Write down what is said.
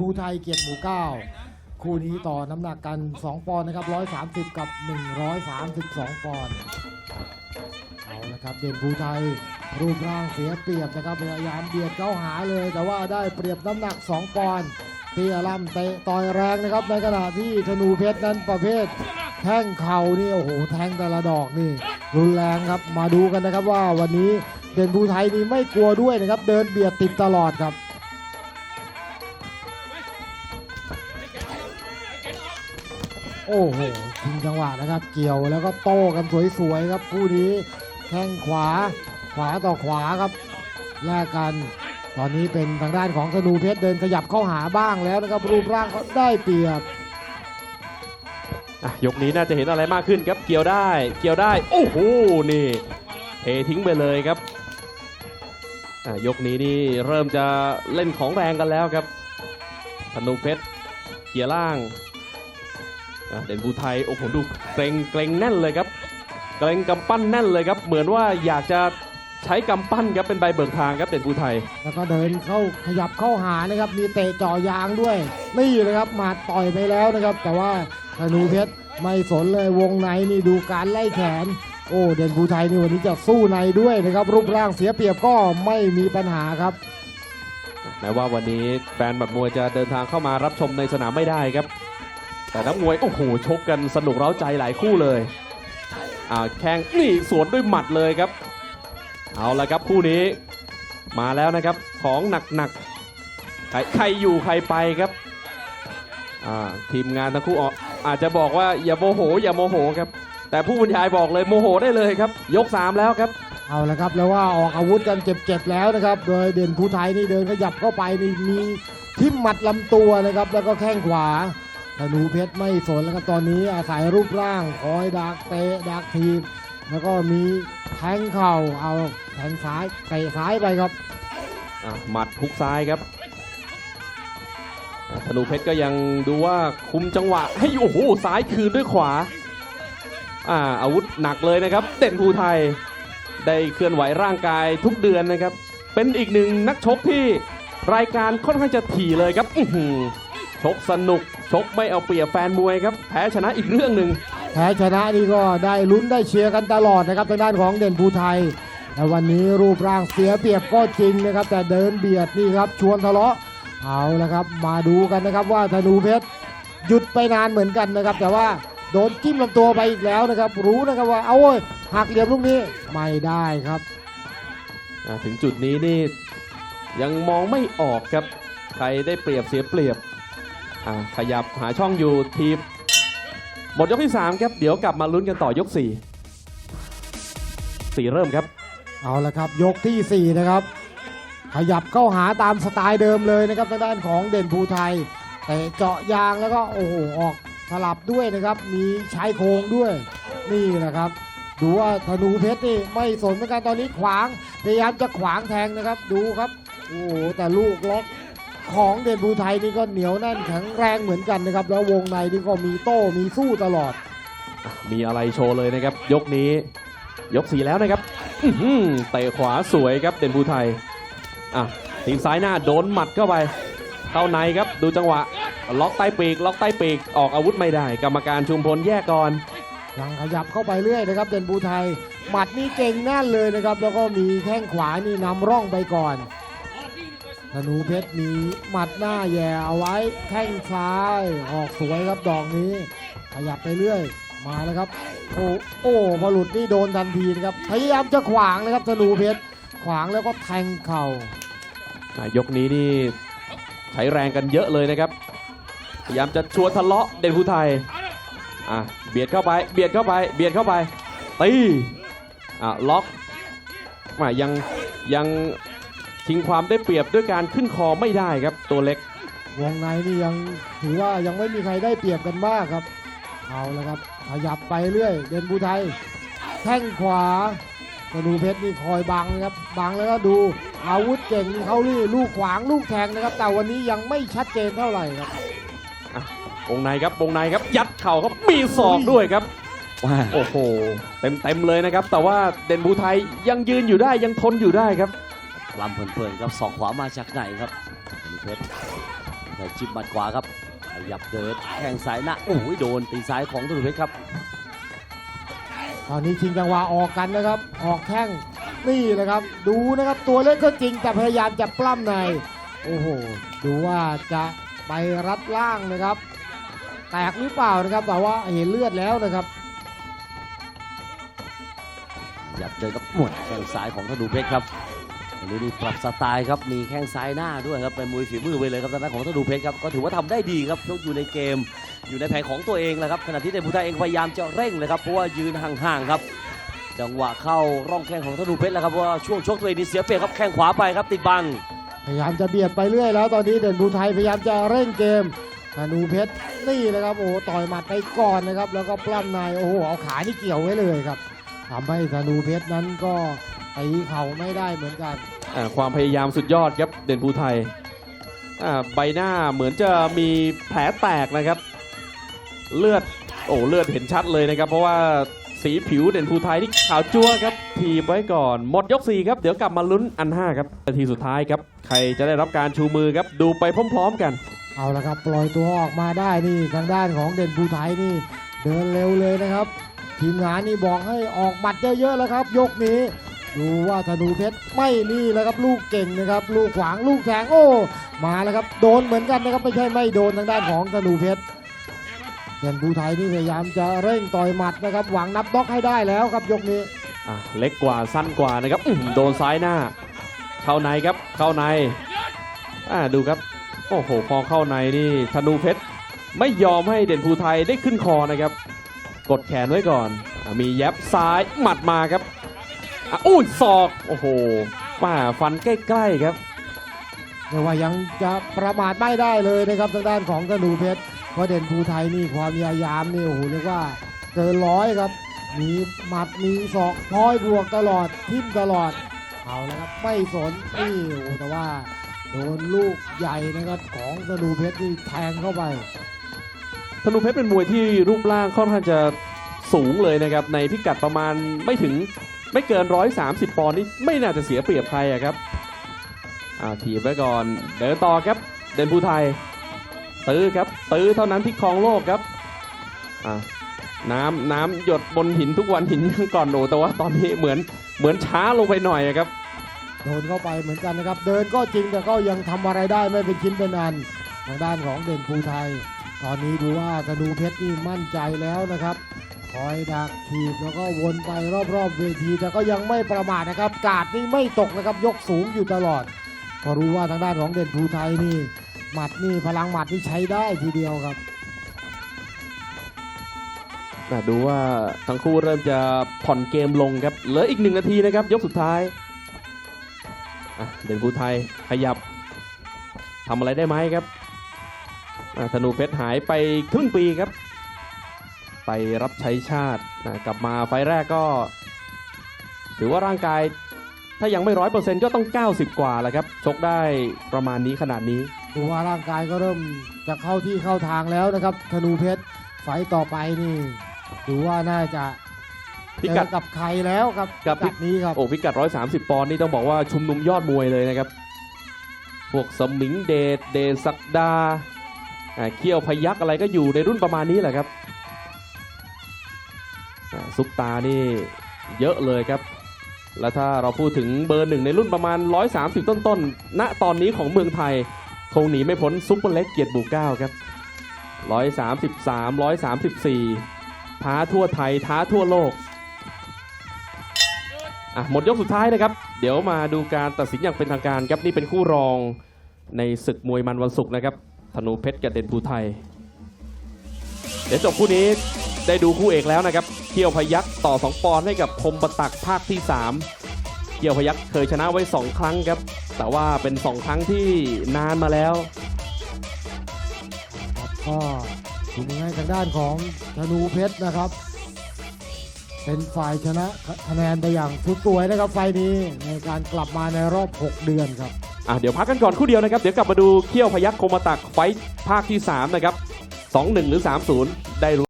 ภูไทยเกียรติหมู่เก้าคู่นี้ต่อน้ำหนักกัน 2 ปอนด์นะครับ 130 กับ 132 ปอนด์เอาละครับเด่นภูไทยรูปร่างเสียเปรียบนะครับพยายามเบียดเข้าหาเลย แต่ว่าได้เปรียบน้ำหนัก 2 ปอนด์เตียล่ำเตะต่อยแรงนะครับ ในขณะที่ธนูเพชรนั้นประเภท แท่งเข่านี่โอ้โหแทงแต่ละดอกนี่ รุนแรงครับมาดูกันนะครับว่าวันนี้เด่นภูไทยนี่ไม่กลัวด้วยนะครับ เดินเบียดติดตลอดครับ โอ้โหชิงจังหวะนะครับ เกี่ยวแล้วก็โต้กันสวยๆครับคู่นี้แข้งขวาขวาต่อขวาครับแลกกัน ตอนนี้เป็นทางด้านของธนูเพชรเดินขยับเข้าหาบ้างแล้วนะครับรูปร่างเขาได้เปรียบอะยกนี้น่าจะเห็นอะไรมากขึ้นครับ เกี่ยวได้ เกี่ยวได้ โอ้โห นี่เททิ้งไปเลยครับอะยกนี้นี่เริ่มจะเล่นของแรงกันแล้วครับธนูเพชรเกียร์ล่าง เด่นภูไทยโอ้โหดูเกรงเกรงแน่นเลยครับเกรงกำปั้นแน่นเลยครับ เหมือนว่าอยากจะใช้กำปั้นครับเป็นใบเบิกทางครับเด่นภูไทย แล้วก็เดินเข้าขยับเข้าหานะครับ มีเตะจ่อยางด้วยนี่เลยครับหมาต่อยไปแล้วนะครับ แต่ว่าธนูเพชรไม่สนเลยวงในนี่ดูการไล่แขน โอ้เด่นภูไทยนี่วันนี้จะสู้ในด้วยนะครับรูปร่างเสียเปรียบก็ไม่มีปัญหาครับแม้ว่าวันนี้แฟนหมัดมวยจะเดินทางเข้ามารับชมในสนามไม่ได้ครับ แต่นักมวยโอ้โหชกกันสนุกเร้าใจหลายคู่เลยอ่าแข้งนี่สวนด้วยหมัดเลยครับ เอาละครับคู่นี้ มาแล้วนะครับของหนักๆใครใครอยู่ใครไปครับอ่าทีมงานทั้งคู่อาจจะบอกว่าอย่าโมโห อย่าโมโหครับ แต่ผู้บรรยายบอกเลยโมโหได้เลยครับ ยก 3 แล้วครับเอาละครับแล้วว่าออกอาวุธกันเจ็บๆแล้วนะครับ โดยเด่นภูไทยนี่เดินขยับเข้าไปนี่มีทิ่มหมัดลำตัวนะครับ แล้วก็แข้งขวา นูเพชรไม่สนแล้วครับตอนนี้อาศัยรูปร่างคอยดักเตะดักทีบแล้วก็มีแทงเข่าเอาแทงซ้ายเตะซ้ายไปครับอะหมัดทุกซ้ายครับธนูเพชรก็ยังดูว่าคุมจังหวะ ให้อยู่โอ้โหซ้ายคืนด้วยขวาอ่าอาวุธหนักเลยนะครับ เด่นภูไทยได้เคลื่อนไหวร่างกายทุกเดือนนะครับ เป็นอีกหนึ่งนักชกที่รายการค่อนข้างจะถี่เลยครับอื ชกสนุก ชกไม่เอาเปรียบแฟนมวยครับ แพ้ชนะอีกเรื่องหนึ่งแพ้ชนะนี่ก็ได้ลุ้นได้เชียร์กันตลอดนะครับทางด้านของเด่นภูไทย แต่วันนี้รูปร่างเสียเปรียบก็จริงนะครับ แต่เดินเบียดนี่ครับชวนทะเลาะเอาละครับ มาดูกันนะครับว่าธนูเพชรหยุดไปนานเหมือนกันนะครับ แต่ว่าโดนจิ้มลำตัวไปอีกแล้วนะครับ รู้นะครับว่าเอาเว้ยหักเหลี่ยมลูกนี้ไม่ได้ครับอะถึงจุดนี้นี่ยังมองไม่ออกครับ ใครได้เปรียบเสียเปรียบ อะขยับหาช่องอยู่ทีมหมดยกที่ 3 ครับ เดี๋ยวกลับมาลุ้นกันต่อยก 4 4 เริ่มครับ เอาละครับ ยกทีสี่4 นะครับ ขยับเข้าหาตามสไตล์เดิมเลยนะครับทางด้านของเด่นภูไทยแต่เจาะยางแล้วก็โอ้โหออกสลับด้วยนะครับ มีชายโครงด้วยนี่นะครับ ดูว่าธนูเพชรนี่ไม่สนเหมือนกันตอนนี้ขวางพยายามจะขวางแทงนะครับ ดูครับ โอ้โหแต่ลูกล็อก ของเด่นภูไทยนี่ก็เหนียวแน่นแข็งแรงเหมือนกันนะครับ แล้ววงในนี่ก็มีโต้มีสู้ตลอด มีอะไรโชว์เลยนะครับ ยกนี้ ยก4แล้วนะครับอื้อหือเตะขวาสวยครับเด่นภูไทยอะทีมซ้ายหน้าโดนหมัดเข้าไปเข้าในครับดูจังหวะ ล็อกใต้ปีก ล็อกใต้ปีกออกอาวุธไม่ได้ กรรมการชุมพลแยกก่อนยังขยับเข้าไปเรื่อยนะครับ เด่นภูไทยหมัดนี่เก่งแน่นเลยนะครับ แล้วก็มีแข้งขวานี่นำร่องไปก่อน ธนูเพชรมีหมัดหน้าแย่เอาไว้แข้งซ้ายออกสวยครับดอกนี้ ขยับไปเรื่อย มาแล้วครับ โอ้โอ้พอหลุดนี่โดนทันทีนะครับพยายามจะขวางนะครับธนูเพชรขวางแล้วก็แทงเข่าอะยกนี้นี่ใช้แรงกันเยอะเลยนะครับ พยายามจะชวนทะเลาะเด่นภูไทยอะเบียดเข้าไปเบียดเข้าไปเบียดเข้าไปตีอะล็อกมายังยัง ชิงความได้เปรียบด้วยการขึ้นคอไม่ได้ครับตัวเล็ก วงในนี่ยังถือว่ายังไม่มีใครได้เปรียบกันมากครับ เอาละครับขยับไปเรื่อย เด่นภูไทยแข้งขวาธนูเพชรนี่คอยบังนะครับบังแล้วก็ดูอาวุธเก่งเขานี่ลูกขวางลูกแทงนะครับ แต่วันนี้ยังไม่ชัดเจนเท่าไหร่ครับวงในครับวงในครับยัดเข่าครับมีศอกด้วยครับว่าโอ้โหเต็มเต็มๆเลยนะครับ แต่ว่าเด่นภูไทยยังยืนอยู่ได้ยังทนอยู่ได้ครับ ลำเพลินๆครับศอกขวามาจากไหนครับธนูเพชรแต่จิบหมัดขวาครับขยับเดินแข้งซ้ายหน้าโอ้ยโดนตีซ้ายของธนูเพชรครับ ตอนนี้ชิงจังหวะออกกันนะครับ ออกแข้งนี่นะครับ ดูนะครับตัวเล็กก็จริงแต่พยายามจะปล้ำในโอ้โหดูว่าจะไปรัดล่างนะครับ แตกหรือเปล่านะครับแต่ว่าเห็นเลือดแล้วนะครับขยับเดินกับหมดแข้งซ้ายของธนูเพชรครับอั นี้นี่ปรับสไตล์ครับมีแข้งซ้ายหน้าด้วยครับเป็นมวยฝีมือไปเลยครับทางด้านของธนูเพชรครับก็ถือว่าทำได้ดีครับชกอยู่ในเกม อยู่ในแผนของตัวเองแหละครับขณะที่เดนพุทธาเองพยายามจะเร่งเลยครับเพราะว่ายืนห่างๆครับ จังหวะเข้าร่องแข้งของธนูเพชรแล้วครับเพราะว่าช่วงชกตัวเองนี่เสียเปรียบครับแข้งขวาไปครับติดบัง พยายามจะเบียดไปเรื่อยแล้วตอนนี้เด่นภูไทยพยายามจะเร่งเกมธนูเพชรนี่นะครับโอ้ต่อยหมัดไปก่อนนะครับแล้วก็ปล้ำในโอ้โหเอาขานี่เกี่ยวไว้เลยครับทำให้ธนูเพชรนั้นก็ตีเข่าไม่ได้เหมือนกัน ความพยายามสุดยอดครับเด่นภูไทยอ่าใบหน้าเหมือนจะมีแผลแตกนะครับ เลือดโอ้เลือดเห็นชัดเลยนะครับ เพราะว่าสีผิวเด่นภูไทยนี่ขาวจั๊วครับ ทีไว้ก่อนหมดยก 4 ครับ เดี๋ยวกลับมาลุ้นอัน 5 ครับนาทีสุดท้ายครับ ใครจะได้รับการชูมือครับ ดูไปพร้อม ๆ กัน เอาละครับ ปล่อยตัวออกมาได้นี่ทางด้านของเด่นภูไทยนี่ เดินเร็วเลยนะครับ ทีมงานนี่บอกให้ออกหมัดเยอะๆแล้วครับ ยกนี้ ดูว่าธนูเพชรไม่นี่แล้วครับลูกเก่งนะครับ ลูกขวางลูกแทงโอ้มาแล้วครับโดนเหมือนกันนะครับไม่ใช่ไม่โดนทางด้านของธนูเพชรเด่นภูไทยนี่พยายามจะเร่งต่อยหมัดนะครับหวังนับน็อกให้ได้แล้วครับยกนี้อะเล็กกว่าสั้นกว่านะครับอื้อหือโดนซ้ายหน้า เข้าในครับเข้าในอ่าดูครับโอ้โหพอเข้าในนี่ธนูเพชรไม่ยอมให้เด่นภูไทยได้ขึ้นคอนะครับ กดแขนไว้ก่อนอามีแย็บซ้ายหมัดมาครับ อะอุ้ยศอกโอ้โหป้าฟันใกล้ๆครับแต่ว่ายังจะประมาทไม่ได้เลยนะครับทางด้านของธนูเพชรเพราะเด่นภูไทยนี่ความพยายามนี่โอ้โหเรียกว่าเกินร้อยครับ มีหมัดมีศอกพลอยบวกตลอดทิ่มตลอดเอาแล้วครับไม่สนนี่โอ้โหแต่ว่าโดนลูกใหญ่นะครับของธนูเพชรนี่แทงเข้าไปธนูเพชรเป็นมวยที่รูปร่างค่อนข้างจะสูงเลยนะครับในพิกัดประมาณไม่ถึง ไม่เกิน 130 ปอนด์นี่ไม่น่าจะเสียเปรียบใครอะครับอ่าถีบไว้ก่อน เดินต่อครับ เด่นภูไทย ตื้อครับ ตื้อเท่านั้นที่ครองโลกครับอ่าน้ำน้ำหยดบนหินทุกวันหินยังก่อนโอแต่ว่าตอนนี้เหมือนเหมือนช้าลงไปหน่อยครับโดนเข้าไปเหมือนกันนะครับ เดินก็จริงแต่ก็ยังทำอะไรได้ไม่เป็นชิ้นเป็นอันทางด้านของเด่นภูไทย ตอนนี้ดูว่าธนูเพชรนี่มั่นใจแล้วนะครับ คอยดักถีบแล้วก็วนไปรอบๆเวที แต่ก็ยังไม่ประมาทนะครับ กาดนี่ไม่ตกนะครับยกสูงอยู่ตลอดเพอรู้ว่าทางด้านของเด่นภูไทยนี่หมัดนี่พลังหมัดนี่ใช้ได้ทีเดียวครับอ่ดูว่าทั้งคู่เริ่มจะผ่อนเกมลงครับเหลืออีกหนึ่งนาทีนะครับ ยกสุดท้ายเด่นภูไทยขยับทำอะไรได้ไหมครับธนูเพชรหายไปครึ่งปีครับ ไปรับใช้ชาติอะกลับมาไฟล์แรกก็ ถือว่าร่างกายถ้ายังไม่ร้อยเปอร์เซ็นต์ก็ต้อง 90 กว่าแหละครับชกได้ประมาณนี้ขนาดนี้ดูว่าร่างกายก็เริ่มจะเข้าที่เข้าทางแล้วนะครับ ธนูเพชรไฟต์ต่อไปนี่ดูว่าน่าจะพิเจกัดอกับใครแล้วครับกับพิกัดนี้ครับโอ้พิกัด 130 ปอนด์นี่ต้องบอกว่าชุมนุมยอดมวยเลยนะครับ พวกสมิงเดชเดชศักดาอ่าเขี้ยวพยักอะไรก็อยู่ในรุ่นประมาณนี้แหละครับอ่า ซุปตานี่เยอะเลยครับ แล้วถ้าเราพูดถึงเบอร์หนึ่งในรุ่นประมาณ 130 ต้นๆณตอนนี้ของเมืองไทย คงหนีไม่พ้นซุปเปอร์เล็กเกียรติบูเก้าครับ 133 134 ท้าทั่วไทยท้าทั่วโลกอะหมดยกสุดท้ายนะครับ เดี๋ยวมาดูการตัดสินอย่างเป็นทางการครับ นี่เป็นคู่รองในศึกมวยมันวันศุกร์นะครับธนูเพชรกับเด่นภูไทย เดี๋ยวจบคู่นี้ได้ดูคู่เอกแล้วนะครับ เขี้ยวพยักต่อ 2 ปอนด์ให้กับคมประตักภาคที่ 3เขี้ยวพยักเคยชนะไว้ 2 ครั้งครับ แต่ว่าเป็น 2 ครั้งที่นานมาแล้วก็ทีมงานทางด้านของธนูเพชรนะครับ เป็นฝ่ายชนะคะแนนไปอย่างสุดสวยนะครับไฟล์นี้ในการกลับมาในรอบ 6 เดือนครับอะเดี๋ยวพักกันก่อนคู่เดียวนะครับ เดี๋ยวกลับมาดูเขี้ยวพยักคมประตักไฟท์ภาคที่ 3 นะครับ 2-1 หรือ 3-0 ได้รู้